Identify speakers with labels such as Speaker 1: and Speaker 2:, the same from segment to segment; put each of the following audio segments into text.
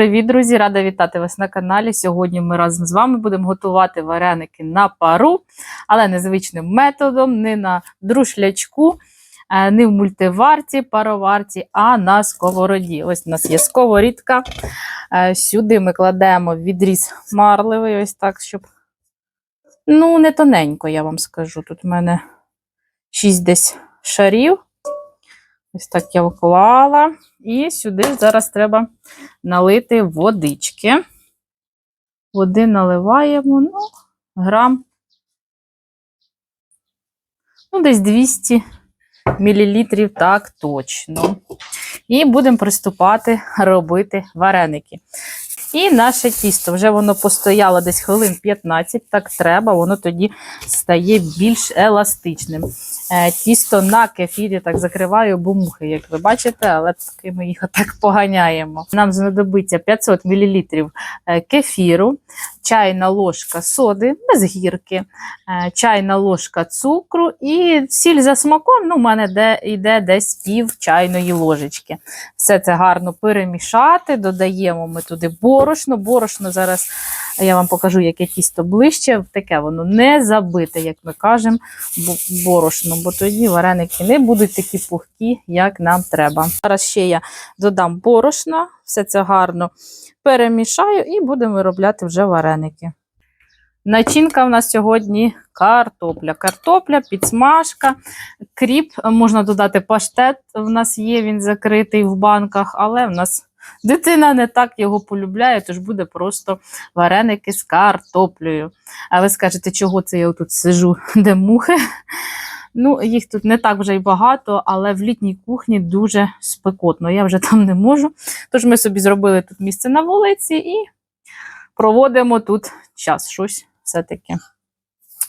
Speaker 1: привіт, друзі! Рада вітати вас на каналі. Сьогодні ми разом з вами будемо готувати вареники на пару, але незвичним методом, не на друшлячку, е, не в мультиварці, пароварці, а на сковороді. Ось у нас є сковорідка. Е, Сюди ми кладемо відріз марливий, ось так, щоб. Ну, не тоненько, я вам скажу. Тут в мене 6 десь шарів. Ось так я вклала. І сюди зараз треба налити водички. Води наливаємо, ну, грам, ну, десь 200 мл, так точно. І будемо приступати робити вареники. І наше тісто, вже воно постояло десь хвилин 15, так треба, воно тоді стає більш еластичним. Е, Тісто на кефірі так закриваю бумухи, як ви бачите, але таки ми їх отак поганяємо. Нам знадобиться 500 мл кефіру, чайна ложка соди без гірки, е, чайна ложка цукру і сіль за смаком. Ну, у мене де, йде десь пів чайної ложечки. Все це гарно перемішати, додаємо ми туди борошно. Борошно Борошно зараз я вам покажу, яке тісто ближче. Таке воно не забите, як ми кажемо, борошно, бо тоді вареники не будуть такі пухкі, як нам треба. Зараз ще я додам борошно, все це гарно перемішаю і будемо виробляти вже вареники. Начинка в нас сьогодні картопля. Картопля, підсмажка, кріп, можна додати паштет. В нас є, він закритий в банках, але в нас дитина не так його полюбляє, тож буде просто вареники з картоплею. А ви скажете, чого це я тут сижу, де мухи? Ну, їх тут не так вже й багато, але в літній кухні дуже спекотно. Я вже там не можу. Тож ми собі зробили тут місце на вулиці і проводимо тут час. Щось все-таки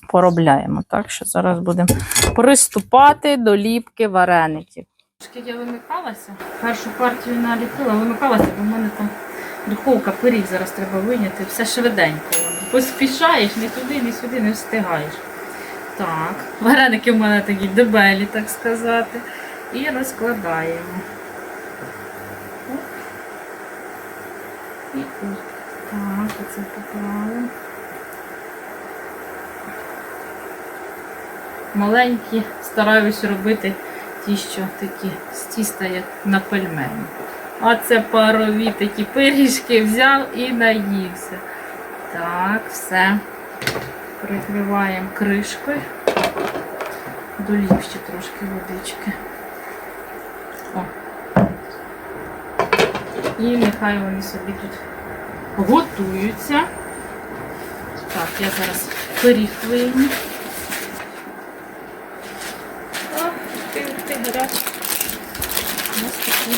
Speaker 1: поробляємо. Так що зараз будемо приступати до ліпки вареників. Трошки я вимикалася, першу партію наліпила, вимикалася, бо в мене там духовка пиріг зараз треба виняти. Все швиденько. Поспішаєш, ні туди, ні сюди не встигаєш. Так, вареники в мене такі дебелі, так сказати. І розкладаємо. І оп. Так, оце поклали. Маленькі стараюсь робити ті, що такі з тіста, як на пельмені. А це парові такі пиріжки взяв і наївся. Так, все. Прикриваємо кришкою. Долів ще трошки водички. О. І нехай вони собі тут готуються. Так, я зараз пиріг вийму. О, ти, ти гарячий. У нас такий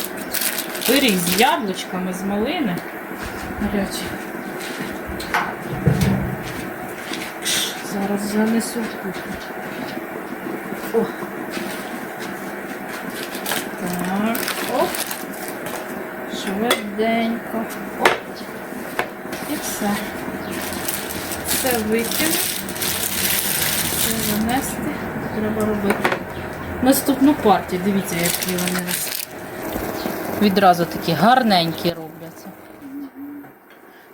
Speaker 1: пиріг з яблучками, з малини. Гарячий. Зараз занесу в кухню. О. Так, оп. Швиденько. Оп. І все. Все викину. Все занести. Треба робити. Наступну партію. Дивіться, які вони нас відразу такі гарненькі робляться.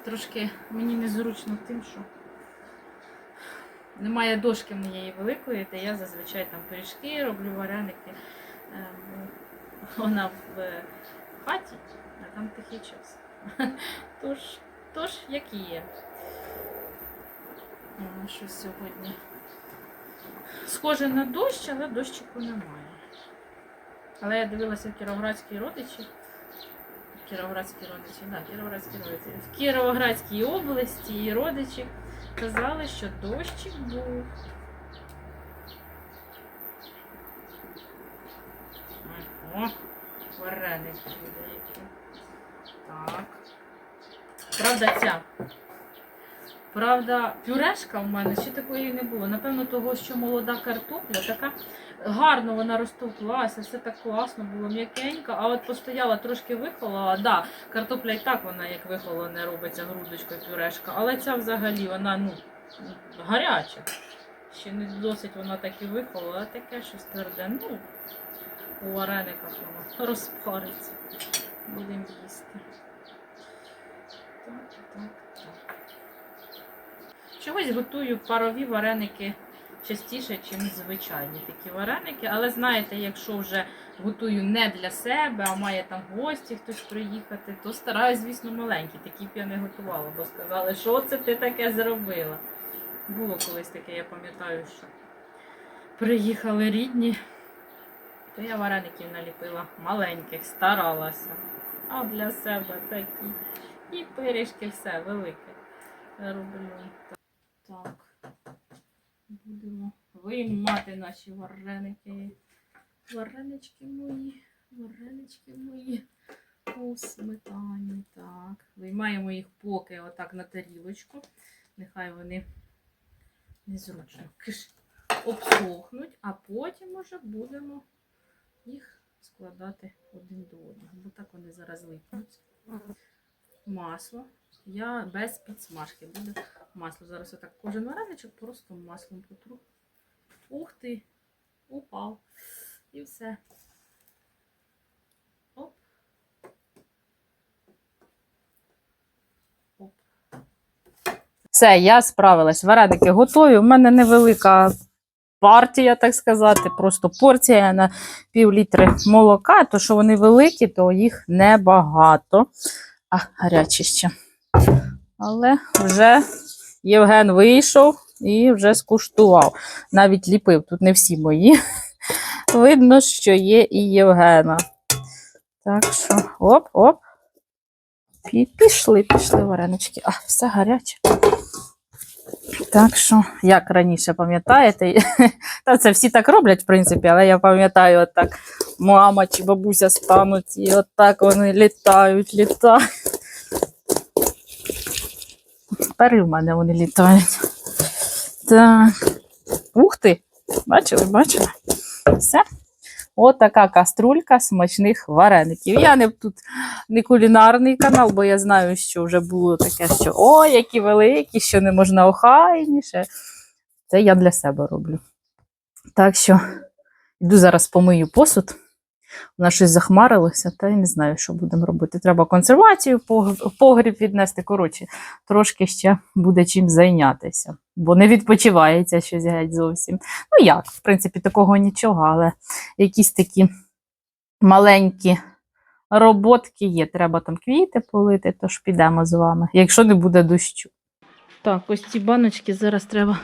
Speaker 1: Трошки мені незручно тим, що немає дошки моєї великої, де я зазвичай там пиріжки роблю, вареники. Е, Вона в е, хаті, а там такий час. Тож, тож як і є. Що сьогодні схоже на дощ, але дощику немає. Але я дивилася в кіровоградській родичі. Кіровоградські родичі, так, Кіровоградські родичі. В Кіровоградській області і родичі казали, що дощик був. О, вареники які. Так. Правда, ця. Правда, пюрешка в мене ще такої не було. Напевно, того, що молода картопля, така гарно вона розтовклася, все так класно було, м'якенько, а от постояла трошки вихолола. Да, картопля і так вона, як вихолоне, робиться грудочкою пюрешка, але ця взагалі вона ну, гаряча. Ще не досить вона так і вихолола, таке щось тверде. Ну, у варениках воно розпариться. Будемо їсти. Так, так, так. Чогось готую парові вареники частіше, ніж звичайні такі вареники. Але знаєте, якщо вже готую не для себе, а має там гості хтось приїхати, то стараюсь, звісно, маленькі. Такі б я не готувала, бо сказали, що це ти таке зробила. Було колись таке, я пам'ятаю, що приїхали рідні, то я вареників наліпила маленьких, старалася. А для себе такі. І пиріжки, все велике. Роблю. Так. Будемо виймати наші вареники. Варенички мої, варенички мої у сметані. Так. Виймаємо їх поки отак на тарілочку. Нехай вони незручно обсохнуть, а потім уже будемо їх складати один до одного. Бо так вони зараз липнуть. Масло. Я без підсмажки. Буде масло. Зараз отак кожен вареничок просто маслом потру. Ух ти! Упав. І все. Оп. Оп. Все, я справилась. Вареники готові. У мене невелика партія, так сказати, просто порція на пів літри молока. То, що вони великі, то їх небагато. А, гарячі ще. Але вже Євген вийшов і вже скуштував. Навіть ліпив, тут не всі мої. Видно, що є і Євгена. Так що, оп-оп. Пішли, пішли варенички. А, все гаряче. Так що, як раніше пам'ятаєте, та це всі так роблять, в принципі, але я пам'ятаю, от так мама чи бабуся стануть, і отак вони літають, літають. Тепер і в мене вони літають. Так. Ух ти! Бачили, бачили? Все. От така каструлька смачних вареників. Я не тут не кулінарний канал, бо я знаю, що вже було таке, що ой, які великі, що не можна охайніше. Це я для себе роблю. Так що йду зараз помию посуд. Вона щось захмарилося, та я не знаю, що будемо робити. Треба консервацію в погріб віднести. Коротше, трошки ще буде чим зайнятися, бо не відпочивається щось геть зовсім. Ну як, в принципі, такого нічого, але якісь такі маленькі роботки є. Треба там квіти полити, тож підемо з вами, якщо не буде дощу. Так, ось ці баночки зараз треба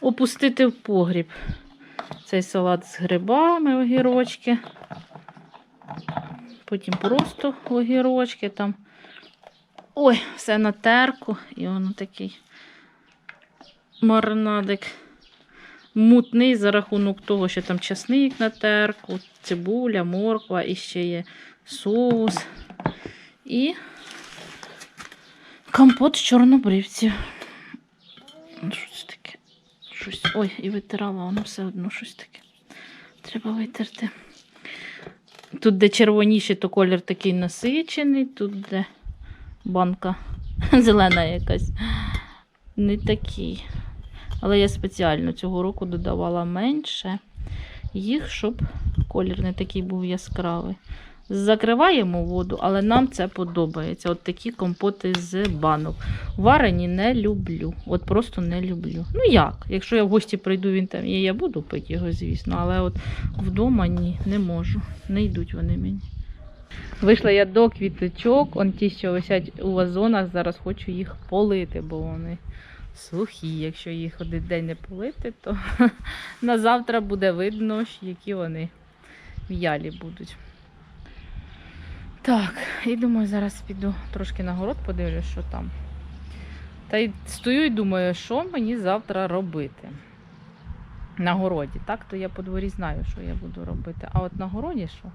Speaker 1: опустити в погріб. Цей салат з грибами, огірочки. Потім просто огірочки там. Ой, все на терку. І воно такий маринадик мутний за рахунок того, що там часник на терку, цибуля, морква і ще є соус. І компот з чорнобривців. Що це таке? Щось. Ой, і витирала, воно все одно щось таке. Треба витерти. Тут, де червоніший, то колір такий насичений, тут, де банка зелена якась. Не такий. Але я спеціально цього року додавала менше їх, щоб колір не такий був яскравий. Закриваємо воду, але нам це подобається. От такі компоти з банок. Варені не люблю. От просто не люблю. Ну як? Якщо я в гості прийду, він там є, я буду пити його, звісно, але от вдома ні, не можу. Не йдуть вони мені. Вийшла я до квіточок, он ті, що висять у вазонах, зараз хочу їх полити, бо вони сухі. Якщо їх один день не полити, то на завтра буде видно, які вони в'ялі будуть. Так, і думаю, зараз піду трошки на город, подивлюсь, що там. Та й стою і думаю, що мені завтра робити. На городі. Так, то я по дворі знаю, що я буду робити. А от на городі що?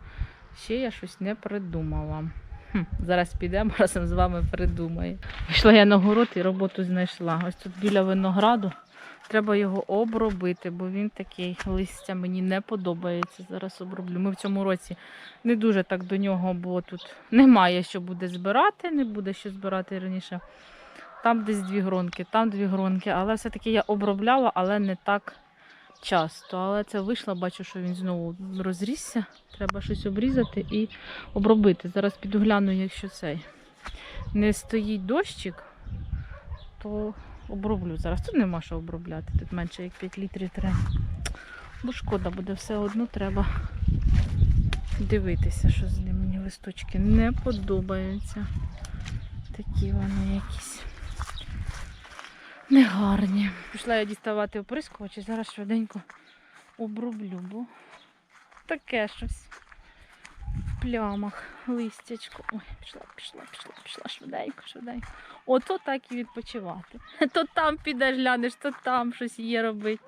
Speaker 1: Ще я щось не придумала. Хм, зараз підемо разом з вами придумаю. Пішла я на город і роботу знайшла. Ось тут біля винограду. Треба його обробити, бо він такий листя мені не подобається. Зараз оброблю. Ми в цьому році не дуже так до нього, бо тут немає що буде збирати, не буде що збирати раніше. Там десь дві гронки, там дві гронки. Але все-таки я обробляла, але не так часто. Але це вийшло, бачу, що він знову розрісся. Треба щось обрізати і обробити. Зараз піду гляну, якщо цей. не стоїть дощик, то оброблю зараз. Тут нема що обробляти, тут менше як 5 літрів треба. Бо шкода буде все одно треба дивитися, що з ним мені листочки не подобаються. Такі вони якісь негарні. Пішла я діставати оприскувачі, зараз швиденько оброблю, бо таке щось плямах, листячко. Ой, пішла, пішла, пішла, пішла швиденько, швиденько. Ото так і відпочивати. То там підеш глянеш, то там щось є робити.